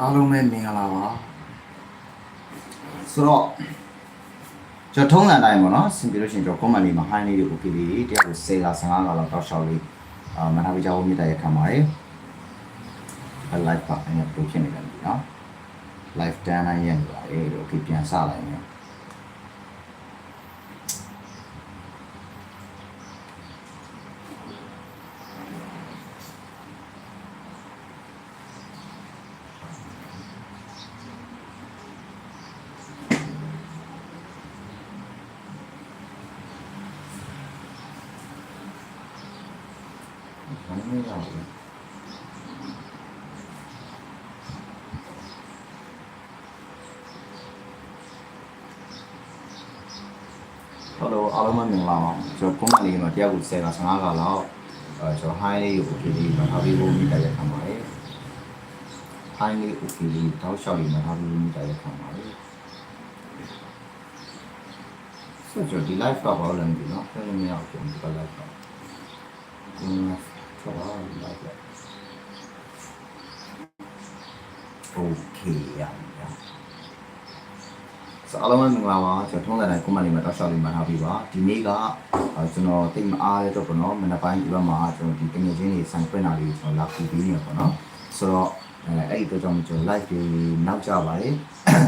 အားလုံးပဲမင်္ဂလာပါဆိုတော့ကျွန်တော်ထုံးစံတိုင်းပေါ့နော်ဆင်ပြလို့ရှိရင်ကျွန်တော် comment လေးမှာ high လေးတွေကိုပြည်လေးတရားကို10လာ15လာလောက်တောက်လျှောက်လေးအာမနာပြကြဖို့မြတ်တရားခံပါတယ်အ live ပါအဲ့ဒါပြုတ်ဖြစ်နေတယ်နော် live တန်းနိုင်ရနေပါတယ်လို့ပြန်စလိုက်မယ် ဘာလို့လဲ ဟုတ်လို့အားလုံးပဲမင်္ဂလာပါကျွန်တော်ကွန်မန်လေးမှာတရားကို10က15ကလောက်အဲကျွန်တော် high လေးကို okay လေးမှာထားပြီးဖို့မိတာရခံပါတယ် high လေး okay လေးတောက်လျှောက်လေးမှာထားပြီးဖို့မိတာရခံပါတယ်ဆိုတော့ဒီ live ကဘာလို့လဲမသိဘူးเนาะဖယ်လို့မရဘူးဒီက live က อืมဆောပါ live က okay ရပါဆိုအားလုံးပဲမင်္ဂလာပါကျွန်တော်ထုံးတဲ့ကွန်မန်လေးမှာတောက်လျှောက်လေးမှာထားပြီးပါဒီနေ့ကအဲကျွန်တော်တိတ်မအားရတော့ပေါ့နော်မနေ့ပိုင်းဒီဘက်မှာကျွန်တော်ဒီတငယ်ချင်းတွေဆိုင်ပွင့်တာလေးကျွန်တော်လာကူပြီးနေပေါ့နော်ဆိုတော့အဲအဲ့ဒီတော့ကျွန်တော်ကျွန်တော် live တွေနောက်ကြပါတယ်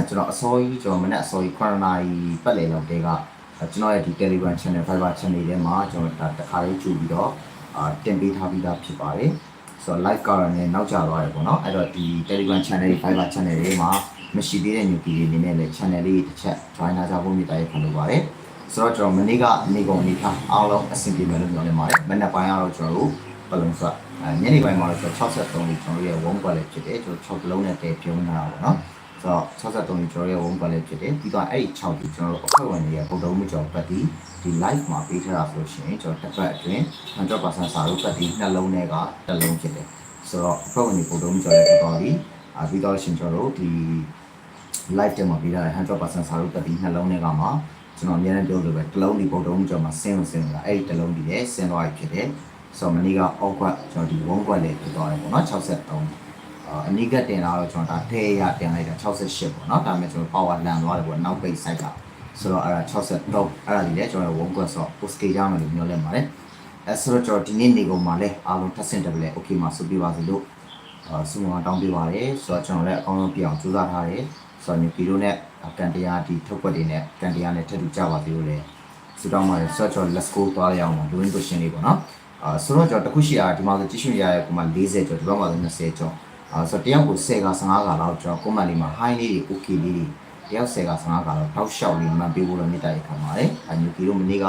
ကျွန်တော်အစောကြီးကျွန်တော်မနေ့အစောကြီး9နာရီပတ်လည်လောက်တည်းကကျွန်တော်ရဲ့ဒီ Telegram channel Viber channel ထဲမှာကျွန်တော်ဒါတခါလေးကြည့်ပြီးတော့ အာတင်ပေးထားပြီးသားဖြစ်ပါတယ်ဆိုတော့ live ကတော့လည်းနောက်ကျသွားတယ်ပေါ့နော်အဲ့တော့ဒီ Telegram channel တွေ Viber channel တွေမှာမရှိသေးတဲ့ new ပြည်တွေအနေနဲ့လည်း channel လေးတစ်ချက် join လာကြဖို့မြတ်တိုက်ခံလိုပါတယ်ဆိုတော့ကျွန်တော်မနေ့ကနေကုန်အနေထားအားလုံးအဆင်ပြေမယ်လို့ပြောနေပါတယ်မနေ့ပိုင်းကတော့ကျွန်တော်တို့ဘလုံးဆွအဲညနေပိုင်းမှာတော့ကျွန်တော်63လေးကျွန်တော်ရဲ့ one quality ဖြစ်တယ်ကျွန်တော်6လုံးနဲ့တည်ပြုံးထားတာပေါ့နော်ဆိုတော့63လေးကျွန်တော်ရဲ့ one quality ဖြစ်တယ်ပြီးတော့အဲ့ဒီ6ဒီကျွန်တော်တို့အဖွဲ့ဝင်တွေရဲ့ပုံတုံးမှုကြောင့်ပတ်ပြီး ဒီ live မှာပေးထားတာဆိုလို့ရှိရင်ကျွန်တော်တစ်ပတ်အတွင်း100%စာလို့ပတ်ပြီးနှလုံးထဲကတစ်လုံးဖြစ်တယ်ဆိုတော့အဖွဲ့ဝင်တွေပုံတုံးမှုကြောင့်လည်းဖြစ်သွားပြီအာပြီးတော့ရှင်ကျွန်တော်တို့ဒီ live တက်မှာပေးထားတဲ့100%စာလို့ပတ်ပြီးနှလုံးထဲကမှာကျွန်တော်အများနဲ့ပြောလို့ပဲတစ်လုံးဒီပုံတုံးမှုကြောင့်မှာဆင်းလို့ဆင်းလာအဲ့ဒီတစ်လုံးဒီလည်းဆင်းသွားပြီဖြစ်တယ်ဆိုတော့မနေ့က off quad ကျွန်တော်ဒီ one quad လေးဖြစ်သွားတယ်ပေါ့နော်63အာအနိကတင်လာတော့ကျွန်တော်ဒါထဲရတင်လိုက်တာ68ပေါ့နော်ဒါပေမဲ့ကျွန်တော် power လန်သွားတယ်ပေါ့နောက်ပိတ် site က ဆိုတော့အဲ့ဒါ63အဲ့ဒါဒီလည်းကျွန်တော် one quad ဆိုတော့ post ကြရမယ်လို့ပြောလဲပါတယ်အဲဆိုတော့ကျွန်တော်ဒီနေ့နေကုန်မှာလဲအားလုံးထပ်ဆင့်တယ်ပဲ okay မှာစုပြပါစေလို့အာစုံအောင်တောင်းပေးပါတယ်ဆိုတော့ကျွန်တော်လည်းအကောင်းဆုံးပြအောင်ကြိုးစားထားတယ်ဆိုတော့ညီပီတို့နဲ့ကန်တရားဒီထုတ်ွက်တွေနဲ့ကန်တရားနဲ့ထပ်တူကြပါသေးလို့လဲစူတောင်းပါတယ်ဆိုတော့ကျွန်တော် let's go သွားရအောင်လူရင်း question လေးပေါ့နော်အာဆိုတော့ကျွန်တော်တခုရှိတာဒီမှာဆိုကြည့်ရှုရရဲ့ကိုမှ40ကျော်ဒီဘက်မှာဆို20ကျော်အာဆိုတော့တယောက်ကို10က15ကလောက်ကျွန်တော် comment လေးမှာ high လေးတွေ okay လေးတွေ တယောက်10က15ကလောက်တောက်လျှောက်လေးမှန်ပေးဖို့လည်းမြတ်တိုက်ခံပါတယ်အညီပီတို့မနေ့က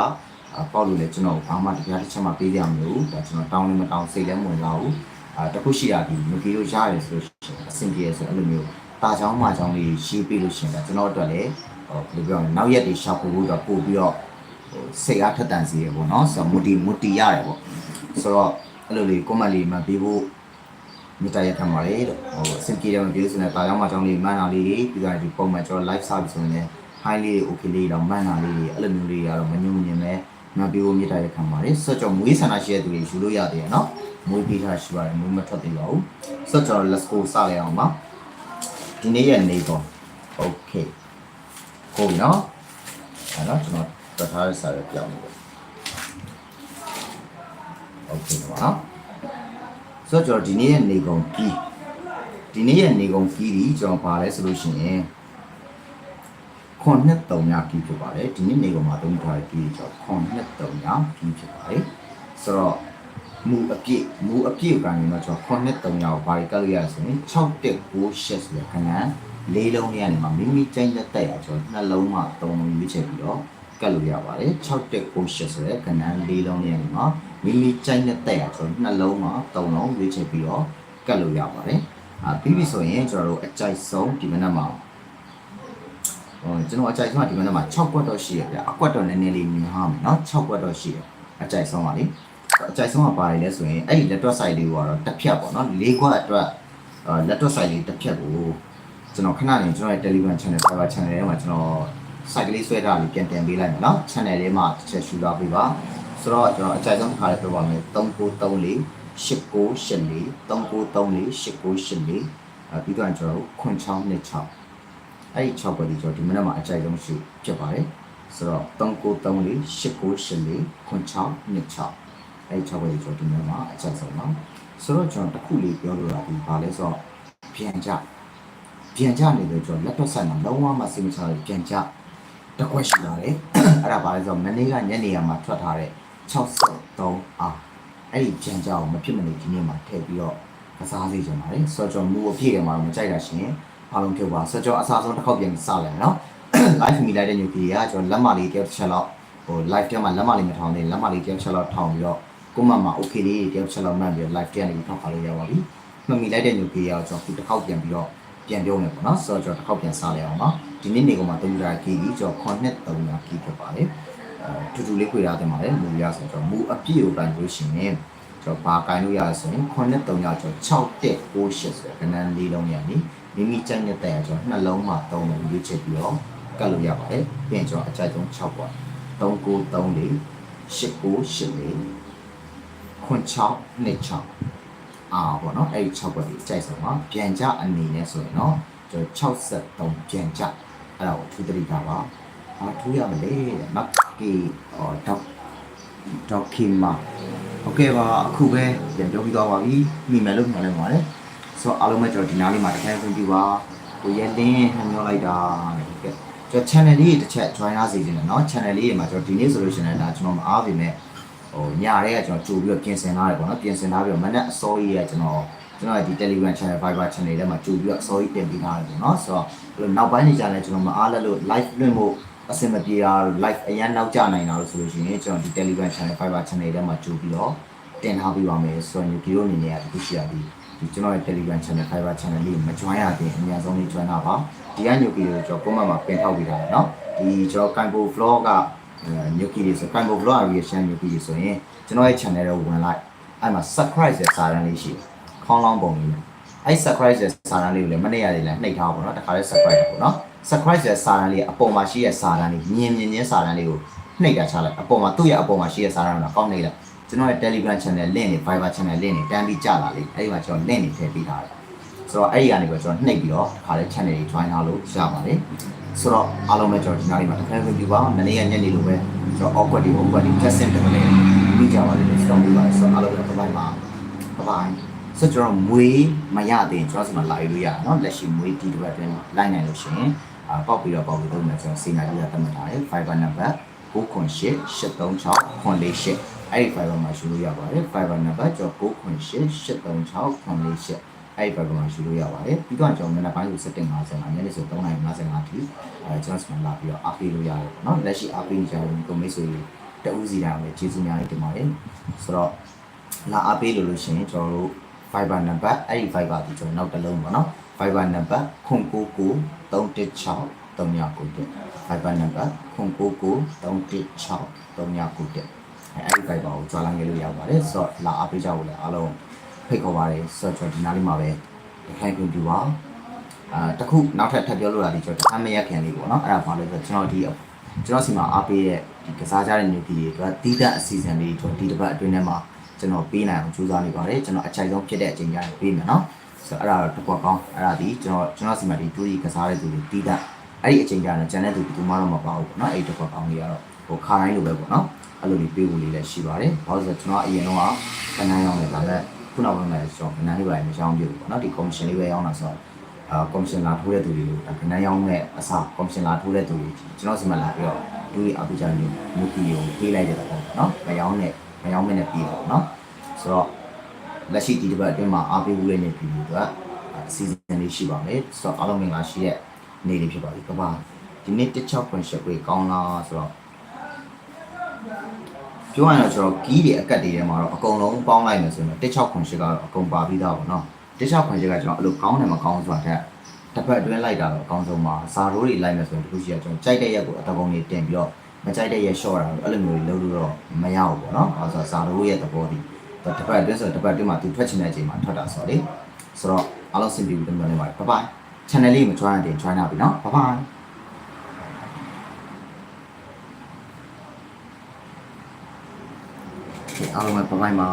အာပေါက်လို့လည်းကျွန်တော်ဘာမှတရားတစ်ချက်မှပေးရမလို့ဒါကျွန်တော်တောင်းလည်းမတောင်းစိတ်လည်းမဝင်လာဘူးအာတခုရှိတာဒီမကီတို့ရတယ်ဆိုလို့ရှိရင်အဆင်ပြေဆိုအဲ့လိုမျိုးတာချောင်းမချောင်းလေးရှင်းပေးလို့ရှိရင်ဒါကျွန်တော်အတွက်လည်းဟိုဘယ်လိုပြောလဲနောက်ရက်တွေရှောက်ဖို့တော့ပို့ပြီးတော့ဟိုစိတ်အားထက်တန်စီရပေါ့နော်ဆိုတော့မူတီမူတီရတယ်ပေါ့ဆိုတော့အဲ့လိုလေး comment လေးမှပေးဖို့ မြတ်ရခံပါလေတဲ့ဟိုအဆင်ပြေတယ်မပြေဆိုရင်တာချောင်းမချောင်းလေးမှန်တာလေးပြီးတော့ဒီပုံမှန်ကျွန်တော် live service ဆိုရင်လည်း high လေး okay လေးတော့မှန်တာလေးအဲ့လိုမျိုးလေးကတော့မညွန့်မညင်ပဲမှပေးဖို့မြတ်ရခံပါလေဆိုတော့ကျွန်တော်မွေးဆန္ဒရှိတဲ့သူတွေယူလို့ရတယ်ရနော်မွေးပေးထားရှိပါတယ်မွေးမထွက်သေးပါဘူးဆိုတော့ကျွန်တော် let's go စရအောင်ပါဒီနေ့ရဲ့နေပေါ့ okay ကိုပြီနော်အဲ့တော့ကျွန်တော်တထားရစာရပြောင်းနေတယ် okay ပါ ဆိုတော့ကျွန်တော်ဒီနေ့ရဲ့နေကုန်ကြီးဒီနေ့ရဲ့နေကုန်ကြီးဒီကျွန်တော်ပါလဲဆိုလို့ရှိရင်ခွန်နှစ်တုံညာကြီးဖြစ်ပါတယ်ဒီနေ့နေကုန်မှာသုံးထားတဲ့ကြီးကျွန်တော်ခွန်နှစ်တုံညာကြီးဖြစ်ပါတယ်ဆိုတော့မူအပြည့်မူအပြည့်ကနေတော့ကျွန်တော်ခွန်နှစ်တုံညာကိုဘာတွေကလို့ရဆိုရင်6တက်9ရှက်ဆိုတဲ့ခဏလေးလုံးလေးကနေမှမိမိကျိုင်းလက်တက်ရကျွန်တော်နှလုံးမှသုံးလုံးရွေးချယ်ပြီးတော့ ကတ်လို့ရပါတယ်6တက်9ရှက်ဆိုတဲ့ခဏလေးလုံးလေးကနေမှမိမိကျိုင်းလက်တက်ရကျွန်တော်နှလုံးမှသုံးလုံးရွေးချယ်ပြီးတော့ကတ်လို့ရပါတယ်အာပြီးပြီဆိုရင်ကျွန်တော်တို့အကြိုက်ဆုံးဒီမနက်မှာဟိုကျွန်တော်အကြိုက်ဆုံးကဒီမနက်မှာ6ကွက်တော့ရှိရဗျအကွက်တော့နည်းနည်းလေးများမယ်နော်6ကွက်တော့ရှိရအကြိုက်ဆုံးပါလေအကြိုက်ဆုံးကပါတယ်လဲဆိုရင်အဲ့ဒီလက်တွက်ဆိုင်လေးကိုကတော့တစ်ဖြတ်ပေါ့နော်၄ကွက်အတွက်အာလက်တွက်ဆိုင်လေးတစ်ဖြတ်ကိုကျွန်တော်ခဏနေကျွန်တော်ရဲ့ Telegram channel Fiverr channel ထဲမှာကျွန်တော် site ကလေးဆွဲထားပြီးပြန်တင်ပေးလိုက်မယ်နော် channel လေးမှာတစ်ချက်ရှူလာပေးပါဆိုတော့ကျွန်တော်အကြိုက်ဆုံးတစ်ခါလေးပြောပါမယ်3934 8984 3934 8984 အဲပြီးတော့ကျွန်တော်တို့ခွန်ချောင်းနှစ်ချောင်းအဲ့ဒီ6ပွဲဒီကျွန်တော်ဒီမနေ့မှာအကြိုက်ဆုံးရှိဖြစ်ပါတယ်ဆိုတော့3934 8984ခွန်ချောင်းနှစ်ချောင်းအဲ့ဒီ6ပွဲဒီကျွန်တော်ဒီမနေ့မှာအကြိုက်ဆုံးเนาะဆိုတော့ကျွန်တော်တစ်ခုလေးပြောလို့ရပြီဘာလဲဆိုတော့ပြန်ကြပြန်ကြနေလို့ကျွန်တော်လက်တော့ဆိုင်မှာလုံးဝမစိတ်မချလို့ပြန်ကြ တစ်ခွက်ရှိပါတယ်အဲ့ဒါဘာလဲဆိုတော့မနေ့ကညနေရမှာထွက်ထားတဲ့63အားအဲ့ဒီပြန်ကြအောင်မဖြစ်မနေဒီနေ့မှာထည့်ပြီးတော့ကစားစေချင်ပါတယ်ဆိုတော့ကျွန်တော်မူအပြည့်ထဲမှာတော့မကြိုက်တာရှင်အားလုံးပြောပါဆိုတော့ကျွန်တော်အစားဆုံးတစ်ခေါက်ပြန်စလိုက်နော် live မိလိုက်တဲ့ညူကီကကျွန်တော်လက်မလေးတစ်ယောက်တစ်ချက်လောက်ဟို live ထဲမှာလက်မလေးမထောင်သေးလက်မလေးတစ်ယောက်တစ်ချက်လောက်ထောင်ပြီးတော့ကိုမမှာ okay လေးတစ်ယောက်တစ်ချက်လောက်မှတ်ပြီးတော့ live ထဲကနေထောက်ခါလို့ရပါပြီမမိလိုက်တဲ့ညူကီကကျွန်တော်ခုတစ်ခေါက်ပြန်ပြီးတော့ပြန်ပြောနေပေါ့နော်ဆိုတော့ကျွန်တော်တစ်ခေါက်ပြန်စားလိုက်အောင်ပါ ဒီနေ့နေကောင်မှာတုံးကြတာကီကြီးကျွန်တော်9နှစ်300ကီဖြစ်ပါတယ်အဲတူတူလေးခွေထားတင်ပါတယ်မူရဆိုတော့မူအပြည့်ကိုပြန်လို့ရှိရင်ကျွန်တော်ဘာကိုင်းလို့ရလဲဆိုရင်9နဲ့3ရောက်ကျွန်တော်6တက်6ရှစ်ဆိုတဲ့ကဏ္ဍလေးလုံးရနေမိမိကြိုက်တဲ့တဲ့ကျွန်တော်နှလုံးမှာ3လုံးရွေးချယ်ပြီးတော့ကတ်လို့ရပါတယ်ပြီးရင်ကျွန်တော်အကြိုက်ဆုံး6ပေါ့3934 8984ခွန်6နှစ်6အာပေါ့နော်အဲ့ဒီ6ပေါ့ဒီအကြိုက်ဆုံးပါပြန်ကြအနေနဲ့ဆိုရင်တော့ကျွန်တော်63ပြန်ကြ အဲ့ဒါကိုထူးတရိတာပါအာထူးရမလဲတဲ့မက်ကီဟောတော့ဒေါက်ခင်မာ โอเคပါအခုပဲပြန်ပြောပြီးသွားပါပြီမိမယ်လို့မှလည်းပါတယ်ဆိုတော့အားလုံးပဲကျွန်တော်ဒီနားလေးမှာတစ်ခါခွင့်ပြုပါကိုရဲလင်းနှမျောလိုက်တာတဲ့ကဲကျွန်တော် channel လေးတစ်ချက် join လာစေချင်တယ်เนาะ channel လေးတွေမှာကျွန်တော်ဒီနေ့ဆိုလို့ရှိရင်ဒါကျွန်တော်မအားပေမဲ့ဟိုညရဲကကျွန်တော်ကြိုပြီးတော့ပြင်ဆင်လာတယ်ပေါ့နော်ပြင်ဆင်လာပြီးတော့မနေ့အစောကြီးကကျွန်တော် ကျွန်တော်ဒီ Telegram channel Viber channel ထဲမှာကြိုပြီးတော့အစောကြီးတင်ပေးထားတယ်ပေါ့နော်ဆိုတော့ဘယ်လိုနောက်ပိုင်းနေကြလဲကျွန်တော်မအားလက်လို့ live လွှင့်ဖို့အဆင်မပြေတာ live အရန်နောက်ကျနိုင်တာလို့ဆိုလို့ရှိရင်ကျွန်တော်ဒီ Telegram channel Viber channel ထဲမှာကြိုပြီးတော့ တင်ထားပြီးပါမယ်ဆိုရင်ဒီလိုအနေနဲ့တခုရှိရသည်ဒီကျွန်တော်ရဲ့ Telegram channel Fiber channel လေးမ join ရသေးအများဆုံးလေး join တာပါဒီကညိုကီကိုကျွန်တော် comment မှာပင်ထောက်ပေးထားတယ်เนาะဒီကျွန်တော် Kango vlog ကညိုကီလေးဆို Kango vlog reaction ညိုကီလေးဆိုရင်ကျွန်တော်ရဲ့ channel ကိုဝင်လိုက်အဲ့မှာ subscribe ရဲ့စာတန်းလေးရှိတယ် ခေါင်းလောင်းပုံလေးအဲ့ subscribe ရဲ့စာတန်းလေးကိုလည်းမနေ့ကလေးလည်းနှိပ်ထားပါတော့เนาะတခါလေး subscribe ပေါ့เนาะ subscribe ရဲ့စာတန်းလေးအပေါ်မှာရှိတဲ့စာတန်းလေးမြင်မြင်ချင်းစာတန်းလေးကိုနှိပ်တာချလိုက်အပေါ်မှာသူ့ရဲ့အပေါ်မှာရှိတဲ့စာတန်းကိုကောက်နှိပ်လိုက် ကျွန်တော်ရဲ့ Telegram channel link နဲ့ Viber channel link နဲ့တန်းပြီးကြလာလိမ့်အဲ့ဒီမှာကျွန်တော် link တွေထည့်ပေးထားတယ်ဆိုတော့အဲ့ဒီကနေပြီးကျွန်တော်နှိပ်ပြီးတော့ခါလေး channel တွေ join ထားလို့ရပါတယ်ဆိုတော့အားလုံးပဲကျွန်တော်ဒီနေ့မှာတစ်ခါပြန်ပြပါမနေ့ကညနေလိုပဲကျွန်တော် awkward တွေ awkward တွေ testing တွေလည်းပြီးကြပါလိမ့်မယ်ဆိုတော့ပြီးပါဆိုတော့အားလုံးပဲဘိုင်ပါဘိုင် ဆိုတော့ကျွန်တော်မွေးမရသေးရင်ကျွန်တော်စီမှာလာယူလို့ရအောင်เนาะလက်ရှိမွေးဒီတစ်ပတ်အတွင်းမှာလိုက်နိုင်လို့ရှိရင်အာပေါက်ပြီးတော့ပေါက်ပြီးတော့မယ်ကျွန်တော်စီနာကြီးကတတ်မှတ်ထားတယ် Viber number 908 836 948အဲ့ဒီ fiber မှာယူလို့ရပါတယ် fiber number ကျော်998 836 948အဲ့ဒီ fiber မှာယူလို့ရပါတယ်ပြီးတော့ကျွန်တော်မနက်ပိုင်းကို7:55ညနေဆို3:55အထိအဲကျွန်တော်စမလာပြီးတော့အားပေးလို့ရတယ်ပေါ့နော်လက်ရှိအားပေးနေကြတဲ့ကိုမိတ်ဆွေတဦးစီတိုင်းလည်းကျေးဇူးများတင်ပါတယ်ဆိုတော့လာအားပေးလို့လို့ရှိရင်ကျွန်တော်တို့ fiber number အဲ့ဒီ fiber ဒီကျွန်တော်နောက်တစ်လုံးပေါ့နော် fiber number 099316 3991 fiber number 099316 3991အဲအဲ့ဒီ fiber ကိုကြွားလာငယ်လို့ရပါတယ်ဆိုတော့လာအားပေးကြဖို့လည်းအားလုံးဖိတ်ခေါ်ပါတယ်ဆိုတော့ကျွန်တော်ဒီနားလေးမှာပဲခိုင်ကွန်ပြပါအာတခုနောက်ထပ်ထပ်ပြောလို့ရသည်ကျွန်တော်တခါမရက်ခင်လေးပေါ့နော်အဲ့ဒါဘာလဲဆိုတော့ကျွန်တော်ဒီကျွန်တော်စီမှာအားပေးတဲ့ဒီကစားကြတဲ့နေပြည်တွေအတွက်တီးတဲ့အစီအစဉ်လေးကျွန်တော်ဒီတစ်ပတ်အတွင်းထဲမှာ ကျွန်တော်ပေးနိုင်အောင်ကြိုးစားနေပါတယ်ကျွန်တော်အချိုက်ဆုံးဖြစ်တဲ့အချိန်ကျရင်ပေးမယ်နော်ဆိုတော့အဲ့ဒါတော့တစ်ခွက်ကောင်းအဲ့ဒါဒီကျွန်တော်ကျွန်တော်စီမှာဒီတူးကြီးကစားတဲ့သူတွေတီးတဲ့အဲ့ဒီအချိန်ကျရင်ကျန်တဲ့သူဒီမှတော့မပါဘူးပေါ့နော်အဲ့ဒီတစ်ခွက်ကောင်းလေးကတော့ဟိုခါတိုင်းလိုပဲပေါ့နော်အဲ့လိုလေးပေးဖို့လေးလည်းရှိပါတယ်ဘာလို့လဲဆိုတော့ကျွန်တော်အရင်တော့ကကနန်းရောင်းတယ်ဒါပေမဲ့ခုနောက်ပိုင်းမှာကျွန်တော်ကနန်းလေးပါမရောင်းပြဘူးပေါ့နော်ဒီ commission လေးပဲရောင်းတာဆိုတော့အာ commission လာထိုးတဲ့သူတွေကိုဒါကနန်းရောင်းတဲ့အစား commission လာထိုးတဲ့သူတွေကျွန်တော်စီမှာလာပြီးတော့သူတွေအပူချာမျိုးမျိုးကြီးကိုပေးလိုက်တဲ့ပေါ့နော်မရောင်းနဲ့ မရောင်းမဲ့နဲ့ပြီးပေါ့နော်ဆိုတော့လက်ရှိဒီတစ်ပတ်အတွင်းမှာအားပေးဖို့လည်းနေပြီလို့ကအစီအစဉ်လေးရှိပါမယ်ဆိုတော့အားလုံးမင်္ဂလာရှိတဲ့နေ့လေးဖြစ်ပါပြီကပါဒီနေ့16.8ကိုကောင်းလားဆိုတော့ပြောရရင်တော့ကျွန်တော်ကီးတွေအကတ်တွေထဲမှာတော့အကုန်လုံးပေါင်းလိုက်မယ်ဆိုရင်16.8ကတော့အကုန်ပါပြီးသားပေါ့နော်16.8ကကျွန်တော်အဲ့လိုကောင်းတယ်မကောင်းဆိုတာတဲ့တစ်ပတ်အတွင်းလိုက်တာတော့အကောင်းဆုံးပါစာရိုးတွေလိုက်မယ်ဆိုရင်ဒီလိုရှိရကျွန်တော်ကြိုက်တဲ့ရက်ကိုအတပုံတွေတင်ပြီးတော့ မကြိုက်တဲ့ရက် short တာအဲ့လိုမျိုးတွေလုပ်လို့တော့မရဘူးပေါ့နော်အဲဆိုစာရိုးရဲ့သဘောဒီတစ်ပတ်အတွင်းဆိုတစ်ပတ်အတွင်းမှာသူထွက်ချင်တဲ့အချိန်မှာထွက်တာဆိုတော့လေဆိုတော့အားလုံးစင်ပြီးပြီးတော့နေပါတယ် bye bye channel လေးကို join ရင် join လာပြီနော် bye bye အားလုံးပဲ bye bye ပါ